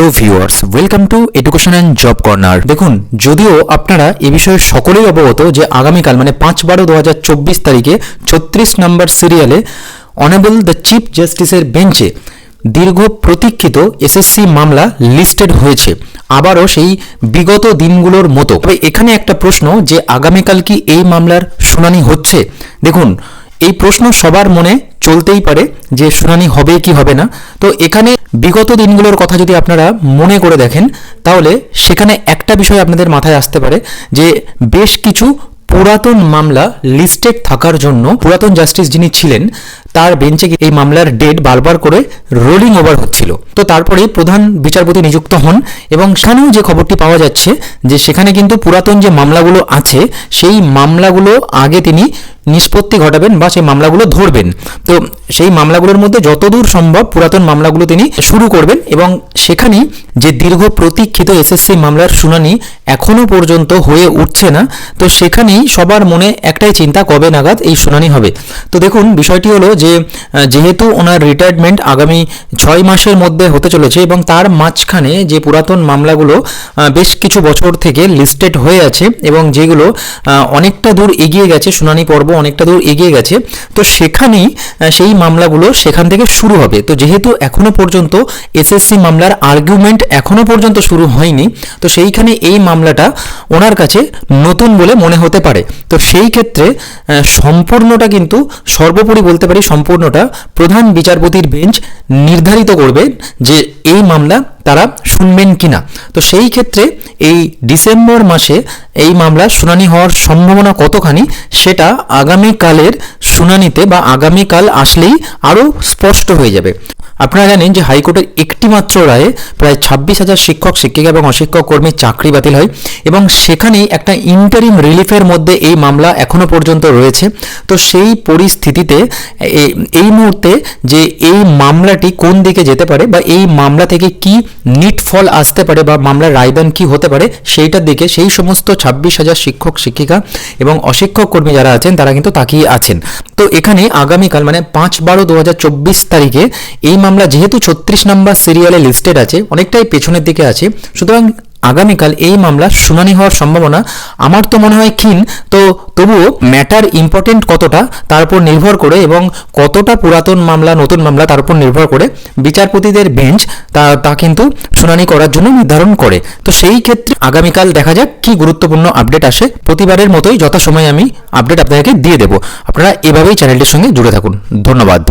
Hello viewers welcome to education and job corner দেখুন, যদিও আপনারা এ বিষয়ে সকলেই অবগত যে আগামীকাল মানে পাঁচ বারো দু তারিখে ছত্রিশ নম্বর সিরিয়ালে অনেবল দ্য চিফ জাস্টিসের বেঞ্চে দীর্ঘ প্রতীক্ষিত এসএসসি মামলা লিস্টেড হয়েছে। আবারও সেই বিগত দিনগুলোর মতো। তবে এখানে একটা প্রশ্ন যে, আগামীকাল কি এই মামলার শুনানি হচ্ছে? দেখুন এই প্রশ্ন সবার মনে চলতেই পারে যে শুনানি হবে কি হবে না। তো এখানে বিগত দিনগুলোর কথা যদি আপনারা মনে করে দেখেন, তাহলে সেখানে একটা বিষয় আপনাদের মাথায় আসতে পারে যে বেশ কিছু পুরাতন মামলা লিস্টেড থাকার জন্য পুরাতন জাস্টিস যিনি ছিলেন, তার বেঞ্চে এই মামলার ডেট বারবার করে রোলিং ওভার হচ্ছিল। তো তারপরে প্রধান বিচারপতি নিযুক্ত হন এবং সেখানেও যে খবরটি পাওয়া যাচ্ছে যে সেখানে কিন্তু পুরাতন যে মামলাগুলো আছে, সেই মামলাগুলো আগে তিনি নিষ্পত্তি ঘটাবেন বা সেই মামলাগুলো ধরবেন। তো সেই মামলাগুলোর মধ্যে যতদূর সম্ভব পুরাতন মামলাগুলো তিনি শুরু করবেন এবং সেখানেই যে দীর্ঘ প্রতীক্ষিত এসএসসি মামলার শুনানি এখনও পর্যন্ত হয়ে উঠছে না, তো সেখানেই সবার মনে একটাই চিন্তা, কবে নাগাদ এই শুনানি হবে? তো দেখুন, বিষয়টি হলো যে যেহেতু ওনার রিটায়ারমেন্ট আগামী ছয় মাসের মধ্যে হতে চলেছে এবং তার মাঝখানে যে পুরাতন মামলাগুলো বেশ কিছু বছর থেকে লিস্টেড হয়ে আছে এবং যেগুলো অনেকটা দূর এগিয়ে গেছে শুনানি পর্ব অনেকটা দূর এগিয়ে গেছে। তো সেখানেই সেই মামলাগুলো সেখান থেকে শুরু হবে। তো যেহেতু এখনও পর্যন্ত এসএসসি মামলার আর্গুমেন্ট এখনও পর্যন্ত শুরু হয়নি, তো সেইখানে এই মামলাটা ওনার কাছে নতুন বলে মনে হতে পারে। তো সেই ক্ষেত্রে সম্পূর্ণটা কিন্তু সর্বোপরি বলতে পারি সম্পূর্ণটা প্রধান বিচারপতির বেঞ্চ নির্ধারিত করবে যে এই মামলা তারা শুনবেন কি না তো সেই ক্ষেত্রে এই ডিসেম্বর মাসে এই মামলা শুনানি হওয়ার সম্ভাবনা কতখানি, সেটা আগামীকালের শুনানিতে বা আগামীকাল আসলেই আরও স্পষ্ট হয়ে যাবে। আপনারা জানেন যে হাইকোর্টের একটি মাত্র রায়ে প্রায় ছাব্বিশ হাজার শিক্ষক, শিক্ষিকা এবং অশিক্ষক কর্মীর চাকরি বাতিল হয় এবং সেখানেই একটা ইন্টারিম রিলিফের মধ্যে এই মামলা এখনও পর্যন্ত রয়েছে। তো সেই পরিস্থিতিতে এই মুহূর্তে যে এই মামলাটি কোন দিকে যেতে পারে বা এই মামলা থেকে কি নিট ফল আসতে পারে বা মামলার রায়দান কি হতে পারে, সেইটার দিকে সেই সমস্ত ছাব্বিশ হাজার শিক্ষক, শিক্ষিকা এবং অশিক্ষক কর্মী যারা আছেন, তারা কিন্তু তাকিয়ে আছেন। তো এখানে আগামীকাল মানে পাঁচ বারো দু তারিখে এই মামলা যেহেতু ছত্রিশ নম্বর সিরিয়ালে লিস্টেড আছে, অনেকটাই পেছনের দিকে আছে, সুতরাং আগামীকাল এই মামলা শুনানি হওয়ার সম্ভাবনা আমার তো মনে হয় ক্ষীণ। তো তবুও ম্যাটার ইম্পর্টেন্ট কতটা তার উপর নির্ভর করে এবং কতটা পুরাতন মামলা, নতুন মামলা তার উপর নির্ভর করে বিচারপতিদের বেঞ্চ তা তা কিন্তু শুনানি করার জন্য নির্ধারণ করে। তো সেই ক্ষেত্রে আগামীকাল দেখা যাক কি গুরুত্বপূর্ণ আপডেট আসে। প্রতিবারের মতোই যথাসময়ে আমি আপডেট আপনাদেরকে দিয়ে দেবো। আপনারা এভাবেই চ্যানেলটির সঙ্গে জুড়ে থাকুন। ধন্যবাদ।